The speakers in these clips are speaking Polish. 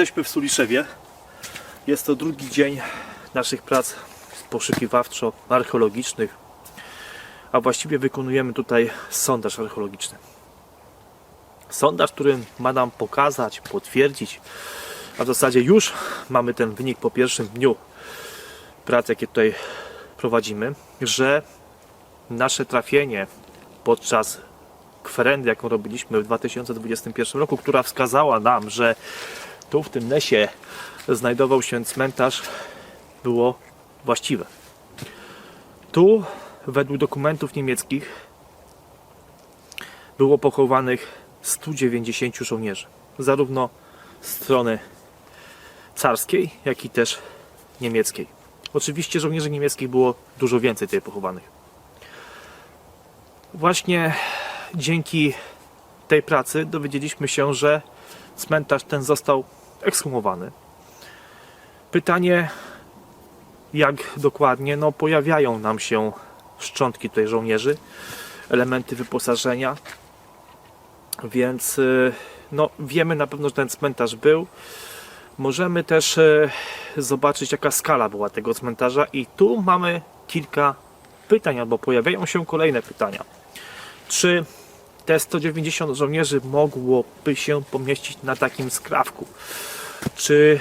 Jesteśmy w Suliszewie. Jest to drugi dzień naszych prac poszukiwawczo-archeologicznych, a właściwie wykonujemy tutaj sondaż archeologiczny. Sondaż, który ma nam pokazać, potwierdzić, a w zasadzie już mamy ten wynik po pierwszym dniu prac, jakie tutaj prowadzimy, że nasze trafienie podczas kwerendy, jaką robiliśmy w 2021 roku, która wskazała nam, że tu w tym lesie znajdował się cmentarz, było właściwe. Tu, według dokumentów niemieckich, było pochowanych 190 żołnierzy, zarówno strony carskiej, jak i też niemieckiej. Oczywiście żołnierzy niemieckich było dużo więcej tutaj pochowanych. Właśnie dzięki tej pracy dowiedzieliśmy się, że cmentarz ten został ekshumowany. Pytanie, jak dokładnie? No, pojawiają nam się szczątki tutaj żołnierzy, elementy wyposażenia, więc y, no, wiemy na pewno, że ten cmentarz był. Możemy też y, zobaczyć, jaka skala była tego cmentarza, i tu mamy kilka pytań, albo pojawiają się kolejne pytania. Czy te 190 żołnierzy mogłoby się pomieścić na takim skrawku? Czy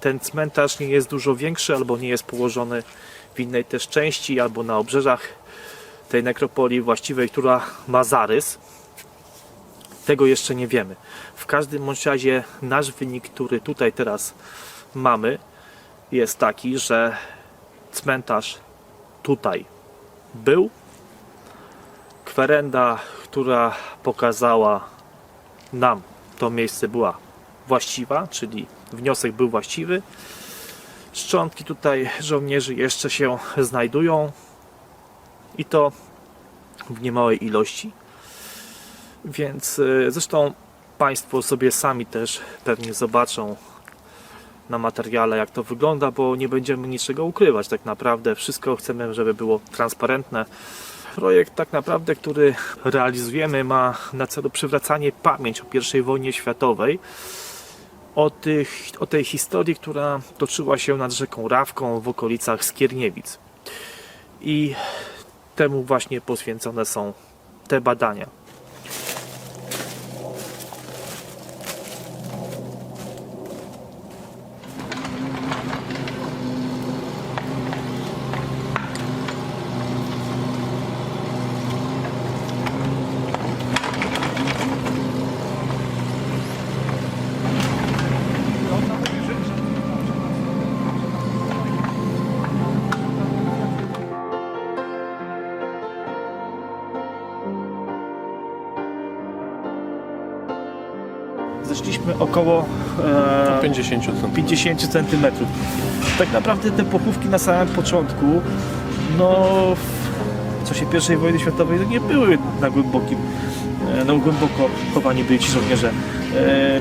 ten cmentarz nie jest dużo większy, albo nie jest położony w innej też części, albo na obrzeżach tej nekropolii właściwej, która ma zarys? Tego jeszcze nie wiemy. W każdym bądź razie nasz wynik, który tutaj teraz mamy, jest taki, że cmentarz tutaj był. Kwerenda, która pokazała nam to miejsce była właściwa, czyli wniosek był właściwy. Szczątki tutaj żołnierzy jeszcze się znajdują i to w niemałej ilości. Więc y, zresztą Państwo sobie sami też pewnie zobaczą na materiale, jak to wygląda, bo nie będziemy niczego ukrywać. Tak naprawdę wszystko chcemy, żeby było transparentne. Projekt tak naprawdę, który realizujemy, ma na celu przywracanie pamięć o I wojnie światowej, o, tych, o tej historii, która toczyła się nad rzeką Rawką w okolicach Skierniewic. I temu właśnie poświęcone są te badania. Zeszliśmy około e, 50 cm. 50 cm. Tak naprawdę te pochówki na samym początku, no w czasie I wojny światowej nie były na głębokim, e, no głęboko chowani byli ci żołnierze. E,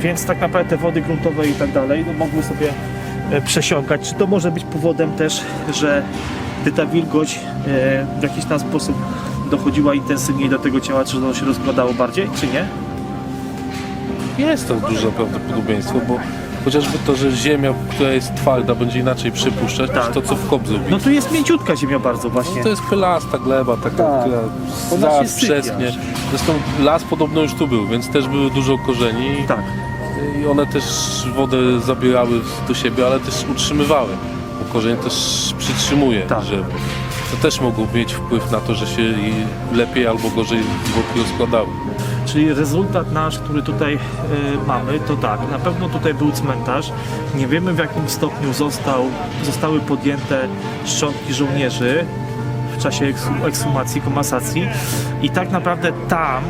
więc tak naprawdę te wody gruntowe i tak dalej no, mogły sobie e, przesiąkać. Czy to może być powodem też, że gdy ta wilgoć e, w jakiś tam sposób dochodziła intensywniej do tego ciała, czy ono się rozkładało bardziej, czy nie? Jest to duże prawdopodobieństwo, bo chociażby to, że ziemia, która jest twarda, będzie inaczej przypuszczać Tak. niż to, co w kobzu No tu jest mięciutka ziemia bardzo właśnie. To jest chylasta gleba, taka, Tak. która Ona się zaraz przesnie. Zresztą las podobno już tu był, więc też były dużo korzeni Tak. i one też wodę zabierały do siebie, ale też utrzymywały. Bo korzeń też przytrzymuje Tak. drzewo. To też mogło mieć wpływ na to, że się i lepiej albo gorzej zwłoki rozkładały. Czyli rezultat nasz, który tutaj e, mamy, to tak, na pewno tutaj był cmentarz. Nie wiemy w jakim stopniu został, zostały podjęte szczątki żołnierzy w czasie ekshumacji, komasacji. I tak naprawdę tam,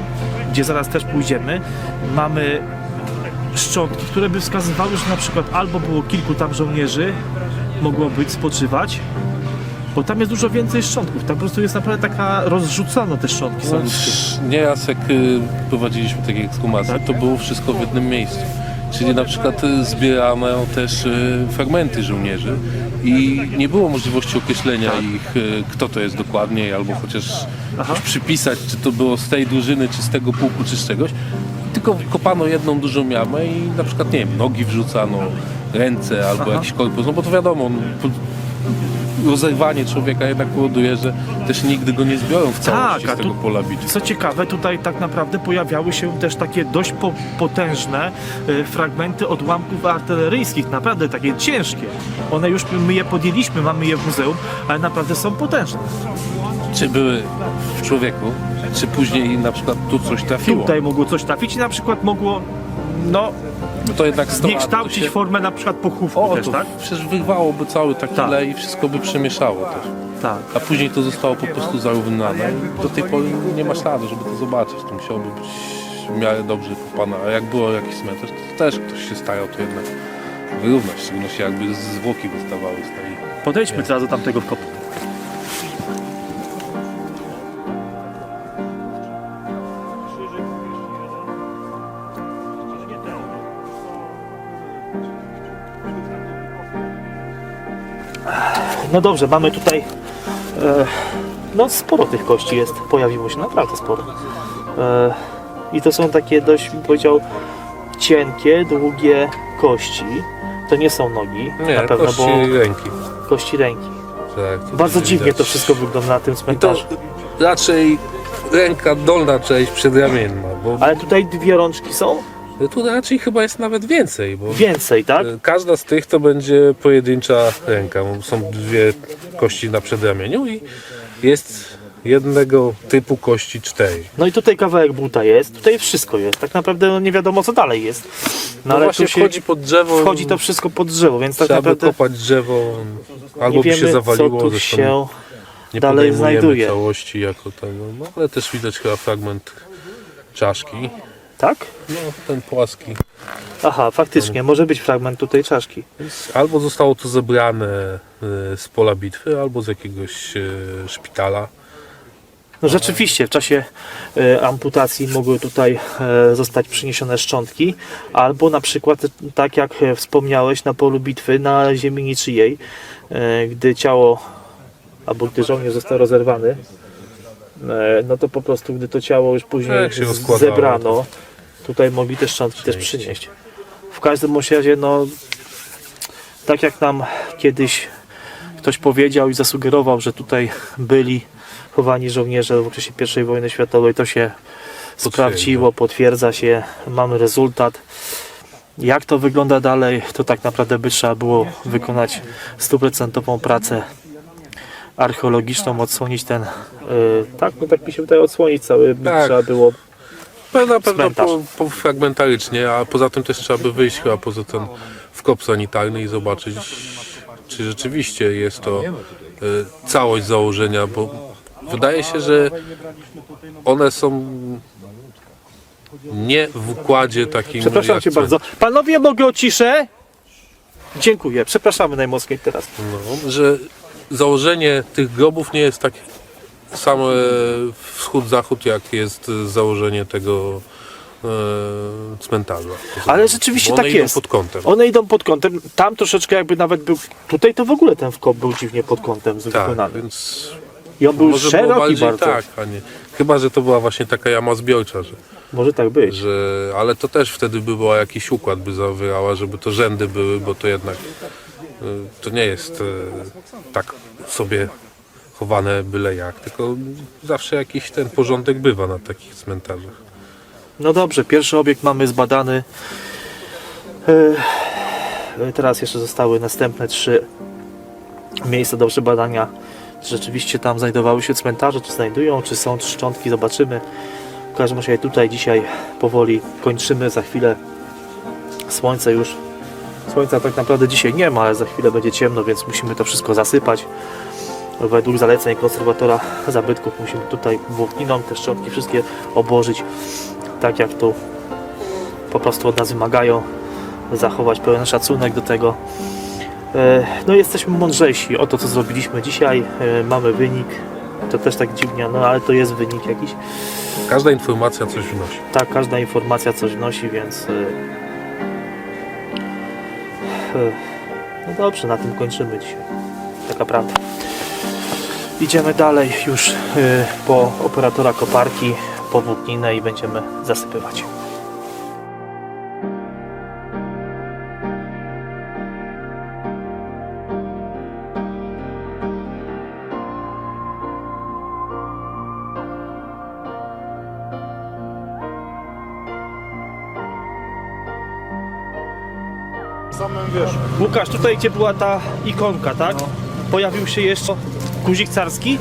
gdzie zaraz też pójdziemy, mamy szczątki, które by wskazywały, że na przykład albo było kilku tam żołnierzy, mogło być spoczywać, bo tam jest dużo więcej szczątków. Tam po prostu jest naprawdę taka rozrzucona te szczątki są ludzkie. Nieraz jak y, prowadziliśmy takie ekshumacje, Tak. to było wszystko w jednym miejscu. Czyli na przykład y, zbierano też y, fragmenty żołnierzy i nie było możliwości określenia ich, y, kto to jest dokładnie, albo chociaż przypisać, czy to było z tej drużyny, czy z tego pułku, czy z czegoś. tylko kopano jedną dużą jamę i na przykład, nie wiem, nogi wrzucano, ręce albo jakiś korpus, no bo to wiadomo, no, po- rozerwanie człowieka jednak powoduje, że też nigdy go nie zbiorą w całości Tak, z tego tu- pola bitwy. Co ciekawe, tutaj tak naprawdę pojawiały się też takie dość po, potężne e, fragmenty odłamków artyleryjskich, naprawdę takie ciężkie. One już, my je podjęliśmy, mamy je w muzeum, ale naprawdę są potężne. Czy były w człowieku, czy później na przykład tu coś trafiło. Tutaj mogło coś trafić i na przykład mogło, no, to jednak stoła, to zniekształcić się... formę na przykład pochówku O, też, tak? przecież wyrwałoby cały taki Tak. lej i wszystko by przemieszało też. Tak. A później to zostało po prostu zarównane. Do tej pory nie ma śladu, żeby to zobaczyć. To musiałoby być w miarę dobrze kopane. A jak było jakiś cmentarz, to też ktoś się starał to jednak wyrównać. W szczególności jakby zwłoki wystawały z tej... Podejdźmy teraz do tamtego wkopu. No dobrze, mamy tutaj e, no sporo tych kości jest, pojawiło się naprawdę sporo. E, I to są takie dość, bym powiedział, cienkie, długie kości. To nie są nogi, na pewno, bo ręki. kości ręki. Tak, Bardzo dziwnie to wszystko wygląda na tym I to cmentarzu. raczej ręka dolna część przedramienna, bo Ale tutaj dwie rączki są? Tu raczej chyba jest nawet więcej, bo Więcej, tak? Każda z tych to będzie pojedyncza ręka. Są dwie kości na przedramieniu i jest jednego typu kości cztery. No i tutaj kawałek buta jest, tutaj wszystko jest. Tak naprawdę no nie wiadomo co dalej jest. No, No, ale właśnie tu się wchodzi pod drzewo. wchodzi to wszystko pod drzewo, więc tak trzeba by naprawdę kopać drzewo, albo nie by się zawaliło, co tu zresztą się... nie dalej podejmujemy znajduje. całości jako tego. No ale też widać chyba fragment czaszki. Tak? No ten płaski. Aha, faktycznie, może być fragment tutaj czaszki. Albo zostało to zebrane e, z pola bitwy, albo z jakiegoś e, szpitala. No rzeczywiście, w czasie e, amputacji mogły tutaj e, zostać przyniesione szczątki, albo na przykład, tak jak wspomniałeś, na polu bitwy, na ziemi niczyjej, e, gdy ciało, albo gdy żołnierz został rozerwany, no to po prostu, gdy to ciało już później zebrano, tutaj mogli te szczątki też Przynieść. W każdym razie, no, tak jak nam kiedyś ktoś powiedział i zasugerował, że tutaj byli chowani żołnierze w okresie I wojny światowej, to się sprawdziło, potwierdza się, mamy rezultat. Jak to wygląda dalej, to tak naprawdę by trzeba było wykonać stuprocentową pracę archeologiczną, odsłonić ten, y, tak, no tak mi się wydaje, odsłonić cały, Tak. trzeba było, No, na pewno po, po fragmentarycznie, a poza tym też trzeba by wyjść chyba poza ten wkop sanitarny i zobaczyć, czy rzeczywiście jest to e, całość założenia, bo wydaje się, że one są nie w układzie takim. przepraszam Cię bardzo. Panowie, mogę o ciszę? Dziękuję, przepraszamy najmocniej teraz. No, że założenie tych grobów nie jest tak samo wschód-zachód, jak jest założenie tego e, cmentarza. Ale rzeczywiście tak jest. pod kątem. One idą pod kątem, tam troszeczkę jakby nawet był, tutaj to w ogóle ten wkop był dziwnie pod kątem Tak, wykonany. więc I on był szeroki bardziej bardzo. tak, a nie. Chyba, że to była właśnie taka jama zbiorcza, że, Może tak być. że ale to też wtedy by był jakiś układ by zawierała, żeby to rzędy były, bo to jednak to nie jest y, tak sobie chowane byle jak, tylko zawsze jakiś ten porządek bywa na takich cmentarzach. No dobrze, pierwszy obiekt mamy zbadany. Yy, Teraz jeszcze zostały następne trzy miejsca do przebadania. Czy rzeczywiście tam znajdowały się cmentarze, czy znajdują, czy są szczątki, zobaczymy. W każdym razie tutaj dzisiaj powoli kończymy. Za chwilę słońce już. Słońca tak naprawdę dzisiaj nie ma, ale za chwilę będzie ciemno, więc musimy to wszystko zasypać. Według zaleceń konserwatora zabytków musimy tutaj włókniną te szczątki wszystkie obłożyć tak jak tu po prostu od nas wymagają, zachować pełen szacunek do tego. E, No jesteśmy mądrzejsi o to, co zrobiliśmy dzisiaj. E, Mamy wynik. To też tak dziwnie, no ale to jest wynik jakiś. Każda informacja coś wnosi. Tak, każda informacja coś wnosi, więc. No dobrze, na tym kończymy dzisiaj. Taka prawda. Idziemy dalej już e, po operatora koparki, po włókninę i będziemy zasypywać. Samym wiesz, Łukasz, tutaj gdzie była ta ikonka, tak? Pojawił się jeszcze guzik carski.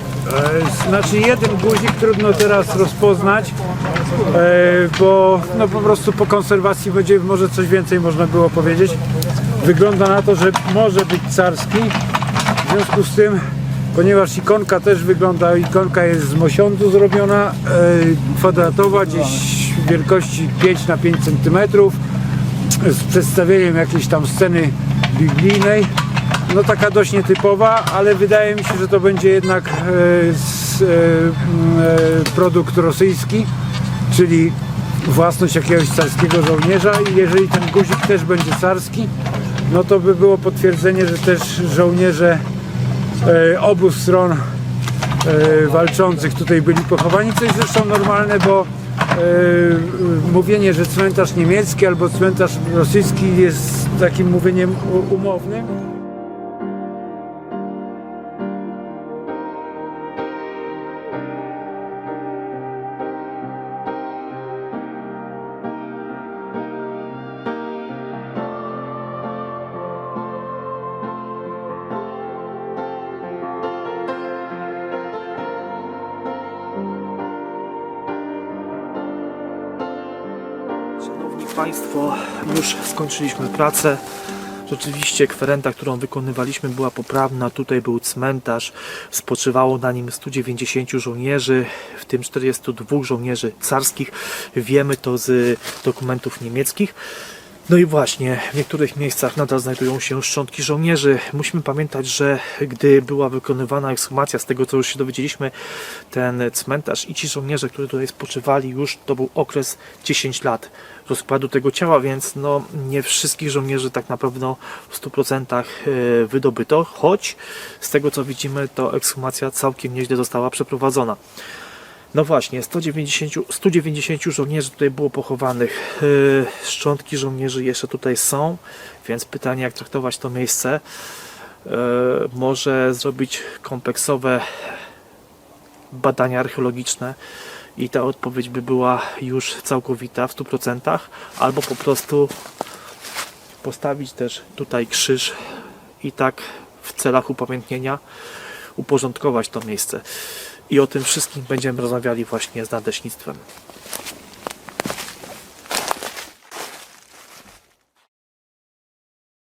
E, Znaczy jeden guzik trudno teraz rozpoznać, e, bo no po prostu po konserwacji będzie może coś więcej można było powiedzieć. Wygląda na to, że może być carski. W związku z tym, ponieważ ikonka też wygląda, ikonka jest z mosiądzu zrobiona, e, kwadratowa, gdzieś wielkości 5 na 5 cm, z przedstawieniem jakiejś tam sceny biblijnej. No taka dość nietypowa, ale wydaje mi się, że to będzie jednak e, e, e, produkt rosyjski, czyli własność jakiegoś carskiego żołnierza i jeżeli ten guzik też będzie carski, no to by było potwierdzenie, że też żołnierze obu stron walczących tutaj byli pochowani, co jest zresztą normalne, bo mówienie, że cmentarz niemiecki albo cmentarz rosyjski jest takim mówieniem umownym. Państwo, już skończyliśmy pracę. Rzeczywiście kwerenta, którą wykonywaliśmy była poprawna. Tutaj był cmentarz. Spoczywało na nim 190 żołnierzy, w tym 42 żołnierzy carskich. Wiemy to z dokumentów niemieckich. No i właśnie, w niektórych miejscach nadal znajdują się szczątki żołnierzy. Musimy pamiętać, że gdy była wykonywana ekshumacja, z tego co już się dowiedzieliśmy, ten cmentarz i ci żołnierze, którzy tutaj spoczywali, już to był okres 10 lat rozkładu tego ciała, więc no, nie wszystkich żołnierzy tak naprawdę w 100% e, wydobyto, choć z tego co widzimy, to ekshumacja całkiem nieźle została przeprowadzona. No właśnie, 190, 190 żołnierzy tutaj było pochowanych. Yy, Szczątki żołnierzy jeszcze tutaj są, więc pytanie, jak traktować to miejsce. Yy, Może zrobić kompleksowe badania archeologiczne i ta odpowiedź by była już całkowita w 100%, albo po prostu postawić też tutaj krzyż i tak w celach upamiętnienia uporządkować to miejsce. I o tym wszystkim będziemy rozmawiali właśnie z nadleśnictwem.